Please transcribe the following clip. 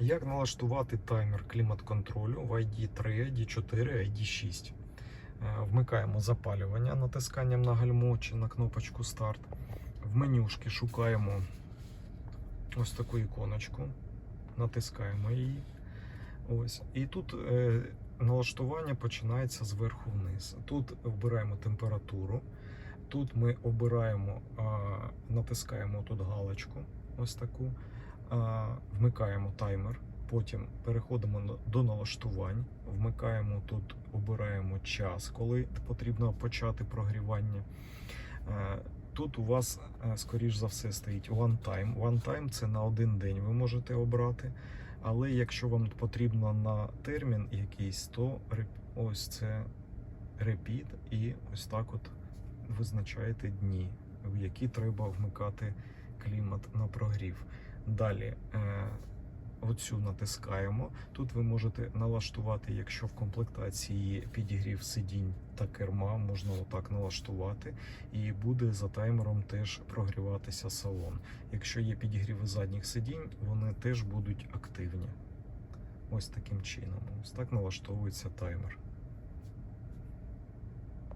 Як налаштувати таймер клімат-контролю в ID3, ID4, ID6? Е, Вмикаємо запалювання натисканням на гальмо чи на кнопочку старт. В менюшки шукаємо ось таку іконочку, натискаємо її. Ось. І тут е, налаштування починається зверху вниз. Тут вбираємо температуру. Тут ми обираємо, натискаємо тут галочку, ось таку, вмикаємо таймер. Потім переходимо до налаштувань, вмикаємо тут, обираємо час, коли потрібно почати прогрівання. Тут у вас, скоріш за все, стоїть one time. One time це на один день ви можете обрати. Але якщо вам потрібно на термін якийсь, то ось це repeat і ось так от визначаєте дні, в які треба вмикати клімат на прогрів. Далі е, оцю натискаємо. Тут ви можете налаштувати, якщо в комплектації підігрів сидінь та керма, можна отак налаштувати, і буде за таймером теж прогріватися салон. Якщо є підігріви задніх сидінь, вони теж будуть активні. Ось таким чином. Ось так налаштовується таймер.